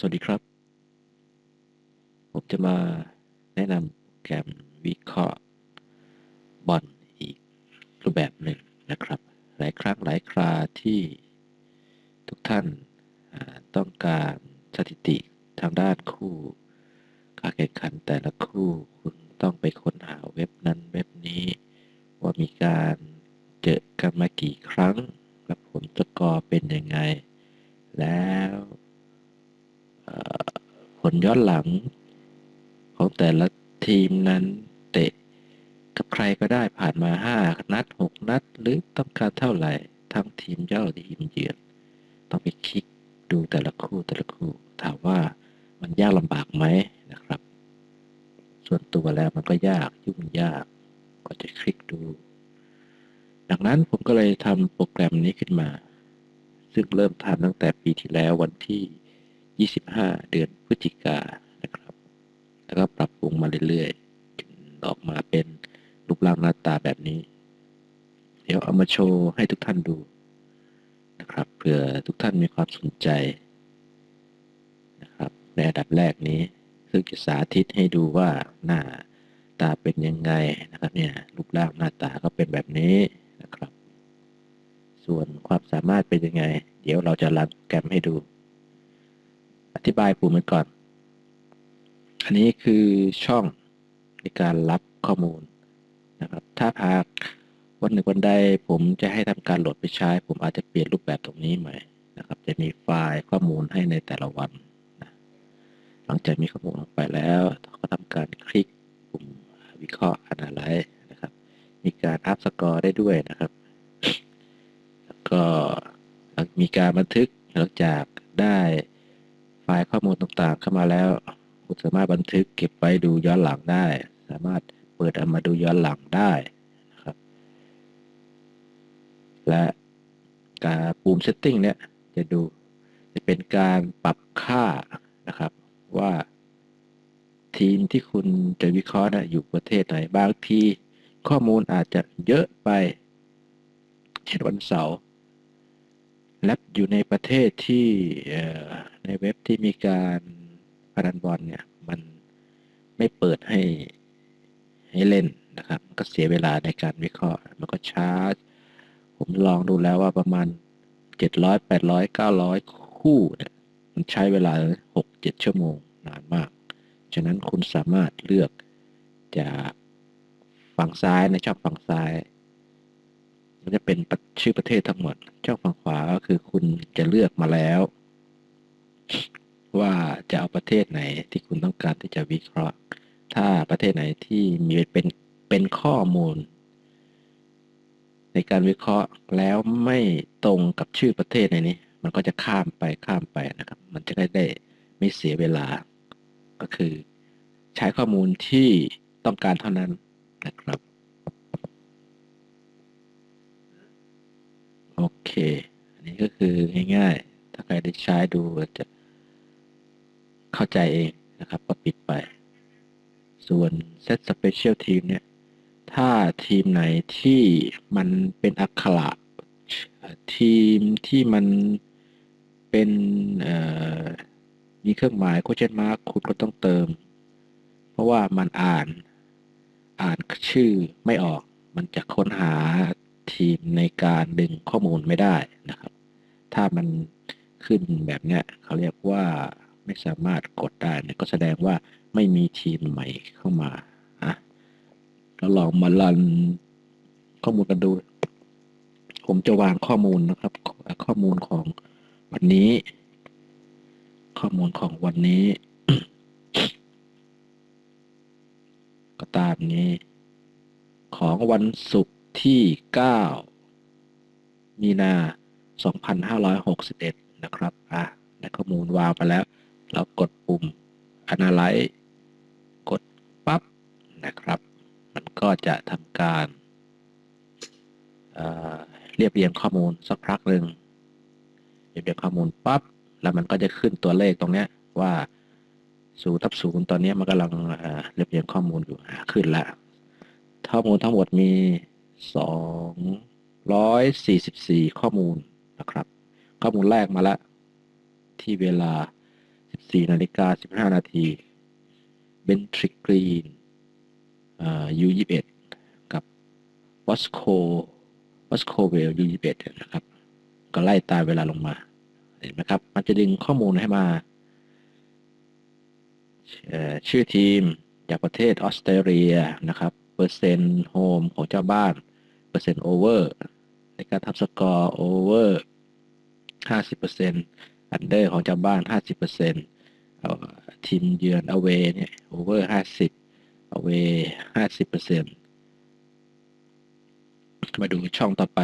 สวัสดีครับ ผมจะมาแนะนำโปรแกรมวิเคราะห์บอลอีกรูปแบบหนึ่งนะครับ หลายครั้งหลายคราที่ทุกท่านต้องการสถิติทางด้านคู่การแข่งขันแต่ละคู่คุณต้องไปค้นหาเว็บนั้นเว็บนี้ ว่ามีการเจอกันมากี่ครั้ง และผลสกอร์เป็นยังไง แล้ว ผลย้อนหลัง ของแต่ละทีมนั้นเตะ กับใครก็ได้ผ่านมา 5 นัด 6 นัด หรือต้องการเท่าไหร่ ทั้งทีมเย่าทีมเยือน ต้องไปคลิกดูแต่ละคู่แต่ละคู่ถามว่ามันยากลำบากไหมนะครับ ส่วนตัวแล้วมันก็ยากยุ่งยากก็จะคลิกดู ดังนั้นผมก็เลยทำโปรแกรมนี้ขึ้นมา ซึ่งเริ่มทำตั้งแต่ปีที่แล้ววันที่ 25 เดือนพฤศจิกานนะครับ แล้วก็ปรับปรุงมาเรื่อยๆจนออกมาเป็นรูปร่างหน้าตาแบบนี้ เดี๋ยวเอามาโชว์ให้ทุกท่านดูนะครับเผื่อทุกท่านมีความสนใจนะครับในอันดับแรกนี้ซึ่งจะสาธิตให้ดูว่าหน้าตาเป็นยังไงนะครับเนี่ยรูปร่างหน้าตาก็เป็นแบบนี้นะครับ ส่วนความสามารถเป็นยังไง เดี๋ยวเราจะรันโปรแกรมให้ดู อธิบายปุ่มไว้ก่อน อันนี้คือช่องในการรับข้อมูลนะครับ ถ้าหากวันหนึ่งวันใดผมจะให้ทำการโหลดไปใช้ ผมอาจจะเปลี่ยนรูปแบบตรงนี้ใหม่นะครับ จะมีไฟล์ข้อมูลให้ในแต่ละวันนะหลังจากมีข้อมูลลงไปแล้วก็ทำการคลิกปุ่มวิเคราะห์ Analyze นะครับ มีการอัพสกอร์ได้ด้วยนะครับ แล้วก็มีการบันทึกหลังจาก อมูลต่างๆเข้ามาแล้ว คุณสามารถบันทึกเก็บไว้ดูย้อนหลังได้ สามารถเปิดเอามาดูย้อนหลังได้นะครับ และการปุ่ม setting เนี่ยจะดูจะเป็นการปรับค่านะครับว่าทีมที่คุณจะวิเคราะห์นะอยู่ประเทศไหนบางทีข้อมูลอาจจะเยอะไป เช่นวันเสาร์ และอยู่ในประเทศที่ในเว็บที่มีการพนันบอลเนี่ย มันไม่เปิดให้ให้เล่นนะครับก็เสียเวลาในการวิเคราะห์ มันก็ช้า ผมลองดูแล้วว่าประมาณ 700 800 900 คู่เนี่ยมันใช้เวลา 6-7 ชั่วโมงนานมาก ฉะนั้นคุณสามารถเลือกจากฝั่งซ้ายในช่องฝั่งซ้ายันจะเป็นชื่อประเทศทั้งหมด ช่องฝั่งขวาก็คือคุณจะเลือกมาแล้ว ว่าจะเอาประเทศไหนที่คุณต้องการที่จะวิเคราะห์ ถ้าประเทศไหนที่มีเป็นเป็นข้อมูล ในการวิเคราะห์แล้วไม่ตรงกับชื่อประเทศในนี้ มันก็จะข้ามไปข้ามไปนะครับ มันจะได้ได้ไม่เสียเวลา ก็คือ ใช้ข้อมูลที่ต้องการเท่านั้นนะครับ โอเค อันนี้ก็คือง่ายๆ ถ้าใครได้ใช้ดูจะเข้าใจเองนะครับ ก็ปิดไป ส่วน Set Special Team เนี่ย ถ้าทีมไหนที่มันเป็นอักขระทีมที่มันเป็นมีเครื่องหมาย question mark คุณก็ต้องเติม เพราะว่ามันอ่านอ่านชื่อไม่ออก มันจะค้นหา ทีมในการดึงข้อมูลไม่ได้นะครับ ถ้ามันขึ้นแบบเนี้ยเขาเรียกว่าไม่สามารถกดได้นี่ยก็แสดงว่าไม่มีทีมใหม่เข้ามาอะเราลองมาลันข้อมูลกันดู ผมจะวางข้อมูลนะครับ ข้อมูลของวันนี้ ข้อมูลของวันนี้ ก็ตามนี้ ของวันศุกร์ ที่ 9 มีนา 2561 นะครับ อะได้ข้อมูลวางไปแล้ว เรากดปุ่ม Analyze กดปั๊บนะครับ มันก็จะทำการเเรียบเรียงข้อมูลสักพักหนึ่งเรียบเรียงข้อมูลปั๊บ แล้วมันก็จะขึ้นตัวเลขตรงเนี้ยว่าศูนย์ทับศูนย์ตอนนี้มันกำลังเเรียบเรียงข้อมูลอยู่ขึ้นแล้วข้อมูลทั้งหมดมี 244 ข้อมูลนะครับ ข้อมูลแรกมาแล้วที่เวลา 14 นาฬิกา 15 นาทีเบนทริกรีนยู21กับวอสโควอสโคเวลยู21นะครับ ก็ไล่ตามเวลาลงมา เห็นไหมครับ มันจะดึงข้อมูลให้มา ชื่อทีมจากประเทศออสเตรเลียนะครับ เปอร์เซ็นต์โฮมของเจ้าบ้าน เปอร์เซ็นต์โอเวอร์ในการทำสกอร์โอเวอร์50%อันเดอร์ของเจ้าบ้าน50%เอาทีมเยือนอเวเนี่ยโอเวอร์50อเว50%มาดูช่องต่อไป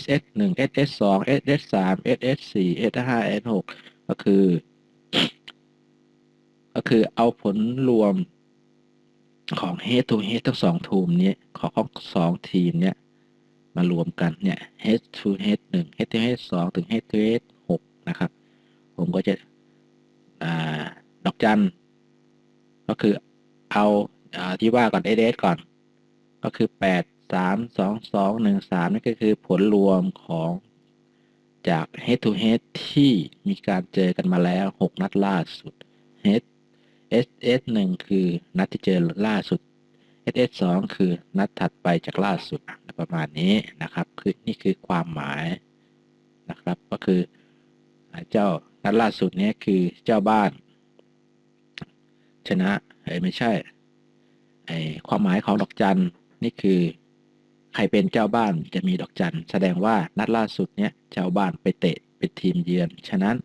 SS 1 SS 2 SS 3 SS 4 SS 5 SS 6ก็คือ ก็คือเอาผลรวมของ head to head ทั้งสองทีมนี้ของของสองทีมเนี้ย มารวมกันเนี่ย head to head 1 head to head 2ถึง head to head 6นะครับ ผมก็จะอดอกจัน ก็คือเอาอาที่ว่าก่อน SS ก่อน ก็คือ 8 3 2 2 1 3นี่ก็คือผลรวมของจาก head to head ที่มีการเจอกันมาแล้ว 6 นัดล่าสุด head SS 1 คือนัดที่เจอล่าสุด SS 2คือนัดถัดไปจากล่าสุดประมาณนี้นะครับ คือนี่คือความหมายนะครับ ก็คือเจ้านัดล่าสุดนี้คือเจ้าบ้าน ชนะเอ้ไม่ใช่ไอความหมายของดอกจันนี่คือใครเป็นเจ้าบ้านจะมีดอกจันแสดงว่านัดล่าสุดเนี้ยเจ้าบ้านไปเตะเป็นทีมเยือน ฉะนั้น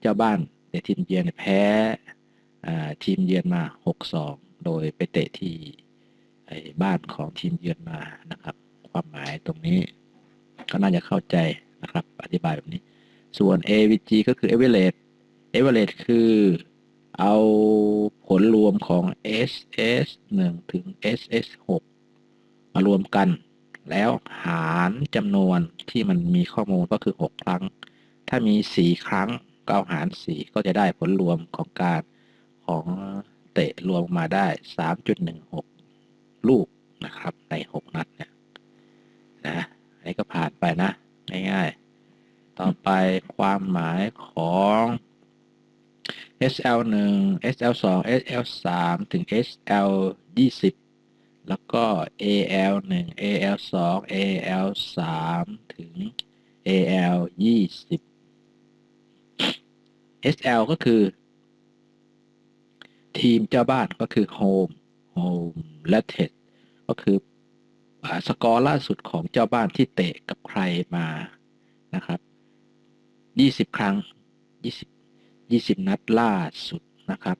เจ้าบ้านเตะทีมเยือนแพ้ทีมเยือนมา 6-2 โดยไปเตะที่ บ้านของทีมเยือนมานะครับ ความหมายตรงนี้ก็น่าจะเข้าใจนะครับ อธิบายแบบนี้ ส่วน AVG ก็คือ average average คือเอาผลรวมของ SS 1 ถึง SS 6มารวมกัน แล้วหารจำนวนที่มันมีข้อมูลก็คือ 6 ครั้ง ถ้ามี 4 ครั้งก็าหาร 4 ก็จะได้ผลรวมของการของเตะรวมมาได้ 3.16 ลูกนะครับ ใน 6 นัดเนี่ยนะอันนี้ก็ผ่านไปนะ ง่ายๆ ต่อไปความหมายของ SL 1 SL 2 SL 3 ถึง SL 20 แล้วก็ AL 1 AL 2 AL 3 ถึง AL 20 SL ก็คือ ทีมเจ้าบ้านก็คือ Home Home และ t e d ก็คือสกอร์ล่าสุดของเจ้าบ้านที่เตะกับใครมานะครับ 20 ครั้ง 20 20 นัดล่าสุดนะครับ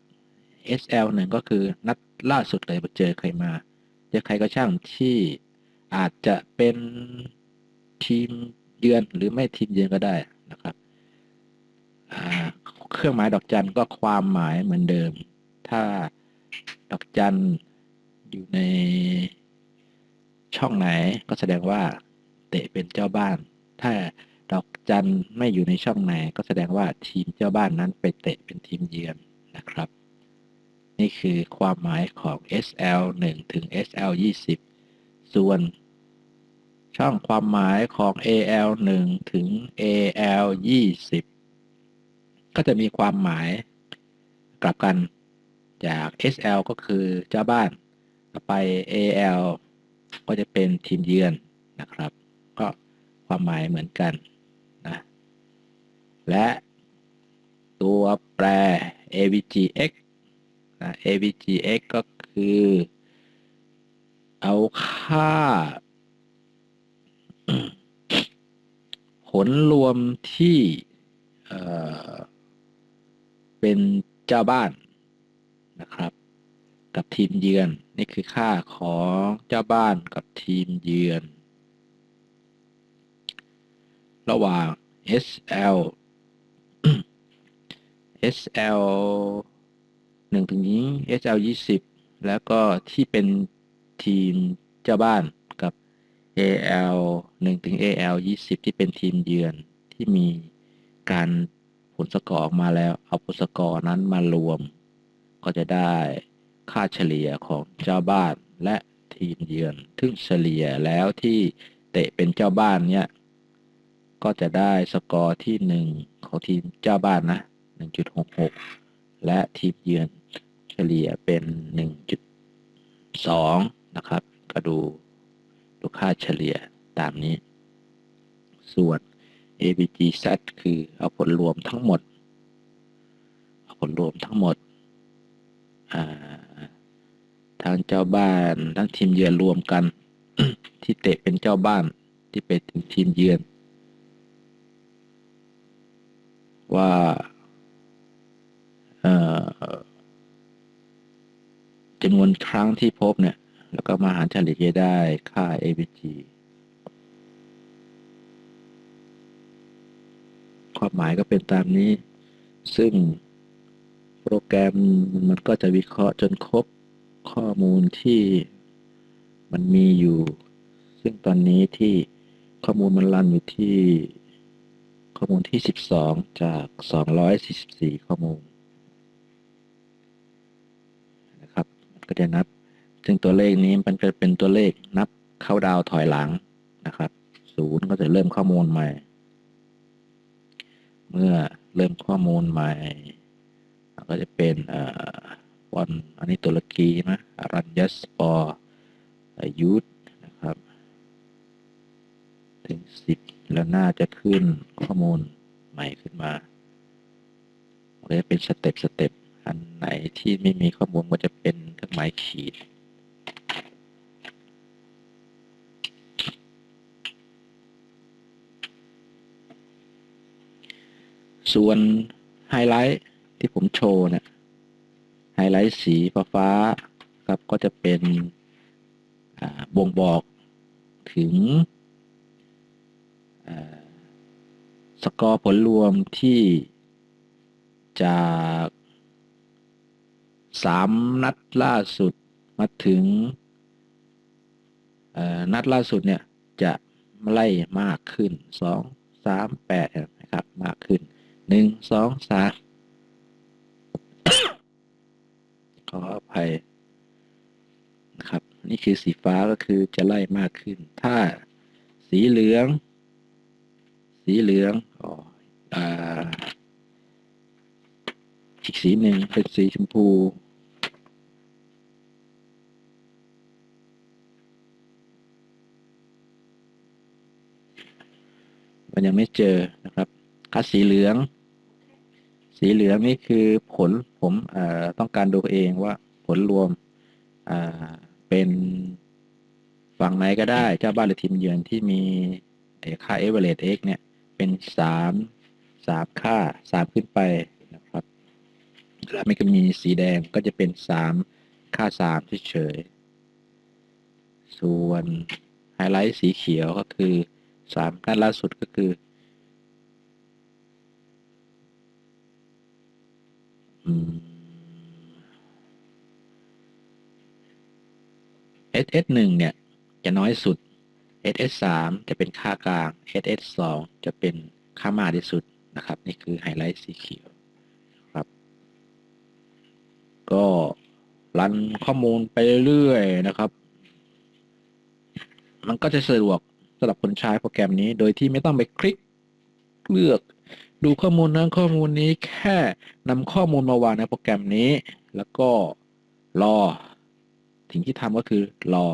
SL หนึ่งก็คือนัดล่าสุดเลยเจอใครมาเจอใครก็ช่างที่อาจจะเป็นทีมเยือนหรือไม่ทีมเยือนก็ได้นะครับ เครื่องหมายดอกจันก็ความหมายเหมือนเดิม ถ้าดอกจัน อยู่ในช่องไหนก็แสดงว่า เตะเป็นเจ้าบ้าน ถ้าดอกจันไม่อยู่ในช่องไหน ก็แสดงว่าทีมเจ้าบ้านนั้นไปเตะเป็นทีมเยือนนะครับ นี่คือความหมายของ SL 1 ถึง SL 20 ส่วน ช่องความหมายของ AL 1 ถึง AL 20 ก็จะมีความหมายกลับกันจาก SL ก็คือเจ้าบ้าน ไป AL ก็จะเป็นทีมเยือนนะครับ ก็ความหมายเหมือนกันนะและตัวแปร avgx นะ avgx ก็คือ เอาค่า ผลรวมที่เเป็นเจ้าบ้าน กับทีมเยือน นี่คือค่าของเจ้าบ้านกับทีมเยือน ระหว่าง SL SL 1ถึงนี้ SL 20 แล้วก็ที่เป็นทีมเจ้าบ้านกับ AL 1ถึง AL 20 ที่เป็นทีมเยือนที่มีการผลสกอร์ออกมาแล้ว เอาผลสกอร์นั้นมารวม ก็จะได้ ค่าเฉลี่ยของเจ้าบ้านและทีมเยือน ซึ่งเฉลี่ยแล้วที่เตะเป็นเจ้าบ้านเนี่ย ก็จะได้สกอร์ที่ 1 ของทีมเจ้าบ้านนะ 1.66 และทีมเยือนเฉลี่ยเป็น 1.2 นะครับ ก็ดูดูค่าเฉลี่ยตามนี้ ส่วน ABGZ คือเอาผลรวมทั้งหมด เอาผลรวมทั้งหมด อ่า ทางเจ้าบ้าน ทั้งทีมเยือนรวมกัน ที่เตะเป็นเจ้าบ้านที่เป็นทีมเยือน ว่าจำนวนครั้งที่พบเนี่ย แล้วก็มาหารเฉลี่ยได้ค่า ABG ความหมายก็เป็นตามนี้ ซึ่งโปรแกรมมันก็จะวิเคราะห์จนครบ ข้อมูลที่มันมีอยู่ ซึ่งตอนนี้ที่ข้อมูลมันรันอยู่ที่ข้อมูลที่ 12 จาก 244 ข้อมูลนะครับก็จะนับ ซึ่งตัวเลขนี้มันก็เป็นตัวเลขนับเข้าดาวถอยหลังนะครับศูนย์ก็จะเริ่มข้อมูลใหม่ เมื่อเริ่มข้อมูลใหม่ ก็จะเป็นวั นอันนี้ตุรกีนะอารันยัสปอร์ยูทนะครับถึงสิบแล้วน่าจะขึ้นข้อมูลใหม่ขึ้นมาก็จะเป็นสเต็ปสเต็ปอันไหนที่ไม่มีข้อมูลก็จะเป็นเครื่องหมายขีดส่วนไฮไลท์ที่ผมโชว์เนี่ย ไฮไลท์สีฟ้าครับก็จะเป็นบ่งบอกถึงสกอร์ผลรวมที่จากสามนัดล่าสุดมาถึงนัดล่าสุดเนี่ยจะไล่มากขึ้นสองสามแปดนะครับมากขึ้นหนึ่งสองสามขออภัย นี่คือสีฟ้าก็คือจะไล่มากขึ้น ถ้าสีเหลือง สีเหลืองอ๋ออ่าอีกสีหนึ่งเป็นสีชมพู มันยังไม่เจอนะครับคัดสีเหลือง สีเหลืองนี่คือผลผมต้องการดูเองว่าผลรวม เป็นฝั่งไหนก็ได้เจ้าบ้านหรือทีมเยือนที่มีค่า average x เนี่ย เป็นสามสามค่าสามขึ้นไปนะครับแล้วมันก็มีสีแดงก็จะเป็นสามค่าสามเฉยส่วนไฮไลท์สีเขียวก็คือสามนัดล่าสุดก็คือ SS 1 เนี่ยจะน้อยสุด SS 3 จะเป็นค่ากลาง SS 2 จะเป็นค่ามากที่สุดนะครับ นี่คือไฮไลท์สีเขียวครับ ก็รันข้อมูลไปเรื่อยๆนะครับ มันก็จะสะดวกสำหรับคนใช้โปรแกรมนี้ โดยที่ไม่ต้องไปคลิกเลือก ดูข้อมูลนั้นข้อมูลนี้แค่นำข้อมูลมาวางในโปรแกรมนี้ แล้วก็รอ สิ่งที่ทำก็คือรอ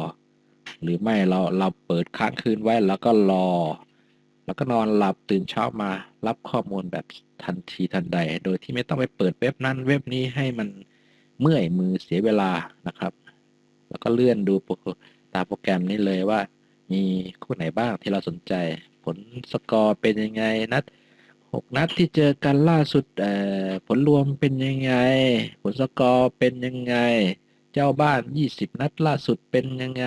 หรือไม่เราเราเปิดค้างคืนไว้แล้วก็รอ แล้วก็นอนหลับตื่นเช้ามารับข้อมูลแบบทันทีทันใด โดยที่ไม่ต้องไปเปิดเว็บนั้นเว็บนี้ให้มันเมื่อยมือเสียเวลานะครับ แล้วก็เลื่อนดูตามโปรแกรมนี้เลยว่า มีคู่ไหนบ้างที่เราสนใจ ผลสกอร์เป็นยังไงนัดหกนัดที่เจอกันล่าสุดผลรวมเป็นยังไง ผลสกอร์เป็นยังไง จ้าบ้าน 20 นัดล่าสุดเป็นยังไง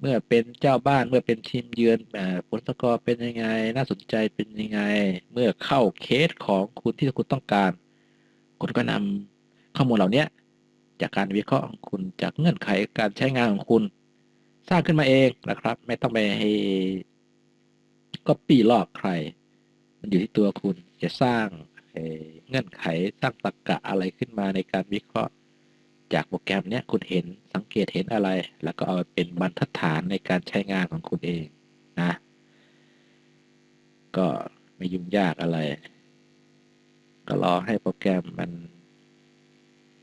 เมื่อเป็นเจ้าบ้านเมื่อเป็นทีมเยือนผลสกอร์เป็นยังไง น่าสนใจเป็นยังไง เมื่อเข้าเคสของคุณที่คุณต้องการ คุณก็นำข้อมูลเหล่านี้จากการวิเคราะห์ของคุณจากเงื่อนไขการใช้งานของคุณ สร้างขึ้นมาเองนะครับ ไม่ต้องไปให้ก็ปีลอกใคร มันอยู่ที่ตัวคุณจะสร้างเงื่อนไขตั้างตรรกกะอะไรขึ้นมาในการวิเคราะห์ จากโปรแกรมเนี้ยคุณเห็นสังเกตเห็นอะไร แล้วก็เอาเป็นบรรทัดฐานในการใช้งานของคุณเองนะ ก็ไม่ยุ่งยากอะไร ก็รอให้โปรแกรมมัน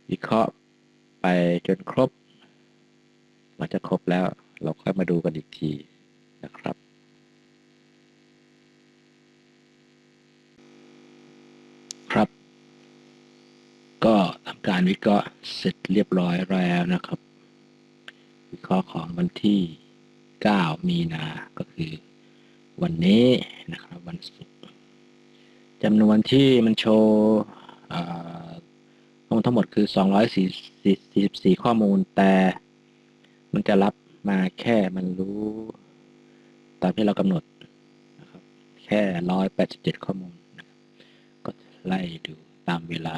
วิเคราะห์ไปจนครบหลังจากครบแล้วเราค่อยมาดูกันอีกทีนะครับ ก็ทำ การวิเคราะห์เสร็จเรียบร้อยแล้วนะครับ วิเคราะห์ของวันที่ 9 มีนา ก็คือ วันนี้นะครับวันศุกร์จำนวนที่มันโชว์อ่าทั้งหมดคือ 244 ข้อมูล แต่มันจะรับมาแค่มันรู้ ตามที่เรากำหนดนะครับแค่ 187 ข้อมูล ก็ไล่ดูตามเวลา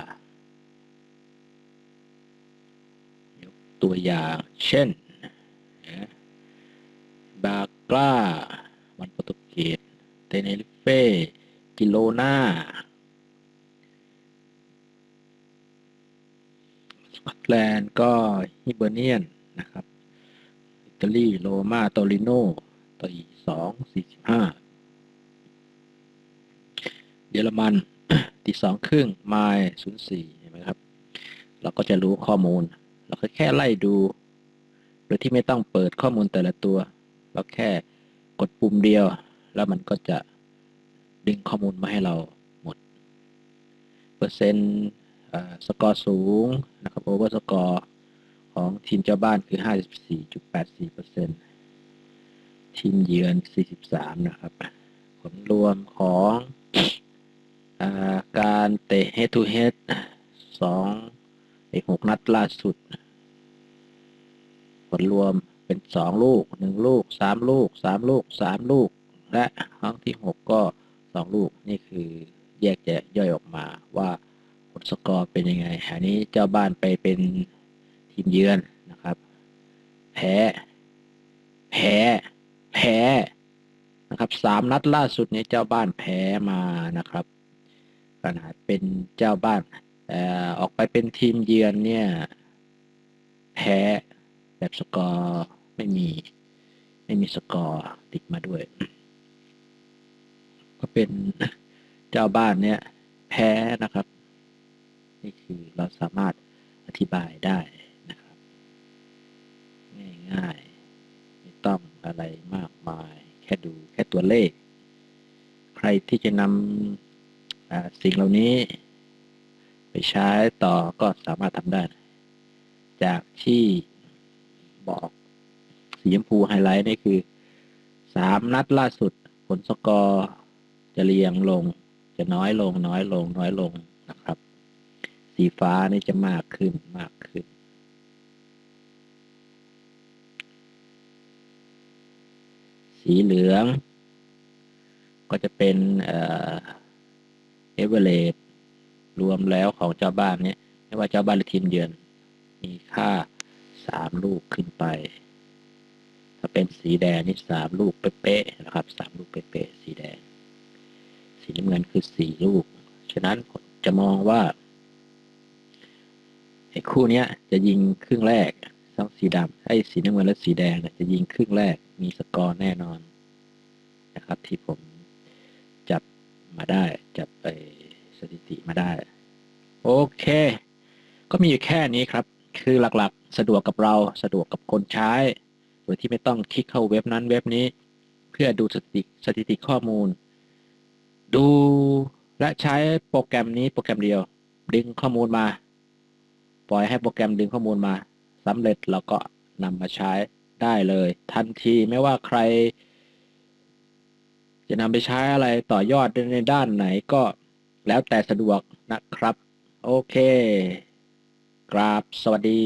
อย่างเช่นบากล้าวันโปรตุเกสเตเนริเฟกิโลนาสกอตแลนด์ก็ฮิเบอร์เนียนนะครับอิตาลีโรมาโตริโนตีสองสี่สิบห้าเยอรมันตีสองครึ่งไมล์ศูนย์สี่เห็นไหมครับ เราก็จะรู้ข้อมูล เราก็แค่ไล่ดู โดยที่ไม่ต้องเปิดข้อมูลแต่ละตัว เราแค่กดปุ่มเดียว แล้วมันก็จะดึงข้อมูลมาให้เราหมด เปอร์เซ็นต์สกอร์สูงนะครับโอเวอร์สกอร์ของทีมเจ้าบ้านคือ 54.84%ทีมเยือน 43 นะครับ ผลรวมของอการเตะ head to head ส องไอ้หกนัดล่าสุด ผลรวมเป็นสองลูกหนึ่งลูกสามลูกสามลูกสามลูก และครั้งที่หกก็สองลูกนี่คือแยกแยะย่อยออกมาว่าผลสกอร์เป็นยังไงอันนี้เจ้าบ้านไปเป็นทีมเยือนนะครับ แพ้ แพ้ แพ้นะครับสามนัดล่าสุดนี้เจ้าบ้านแพ้มานะครับขนาดเป็นเจ้าบ้าน ออกไปเป็นทีมเยือนเนี่ย แพ้แบบสกอร์ไม่มี ไม่มีสกอร์ติดมาด้วย ก็เป็นเจ้าบ้านเนี่ย แพ้นะครับ นี่คือเราสามารถอธิบายได้นะครับ ง่ายๆ ไม่ต้องอะไรมากมาย แค่ดูแค่ตัวเลข ใครที่จะนำสิ่งเหล่านี้ ใช้ต่อก็สามารถทำได้ จากที่บอกสีชมพูไฮไลท์นี่คือสามนัดล่าสุด ผลสกอร์จะเรียงลง จะน้อยลงน้อยลงน้อยลงนะครับ สีฟ้านี่จะมากขึ้นมากขึ้น สีเหลือง ก็จะเป็นเอเอเวอเรส รวมแล้วของเจ้าบ้านเนี่ยไม่ว่าเจ้าบ้านหรือทีมเยือน มีค่าสามลูกขึ้นไป ถ้าเป็นสีแดงนี่สามลูกเป๊ะๆนะครับสามลูกเป๊ะๆสีแดง สีน้ำเงินคือสี่ลูก ฉะนั้นจะมองว่าไอ้คู่เนี้ยจะยิงครึ่งแรกทั้งสีดำไอ้สีน้ำเงินและสีแดงเนี่ยจะยิงครึ่งแรกมีสกอร์แน่นอนนะครับที่ผมจับมาได้จับไป สถิติมาได้ โอเค ก็มีอยู่แค่นี้ครับ คือหลักๆ สะดวกกับเราสะดวกกับคนใช้ โดยที่ไม่ต้องคลิกเข้าเว็บนั้นเว็บนี้ เพื่อดูสถิติสถิติข้อมูล ดูและใช้โปรแกรมนี้โปรแกรมเดียว ดึงข้อมูลมา ปล่อยให้โปรแกรมดึงข้อมูลมาสำเร็จเราก็นำมาใช้ได้เลย ทันทีไม่ว่าใคร จะนำไปใช้อะไรต่อยอดในด้านไหนก็ แล้วแต่สะดวกนะครับ โอเค กราบสวัสดี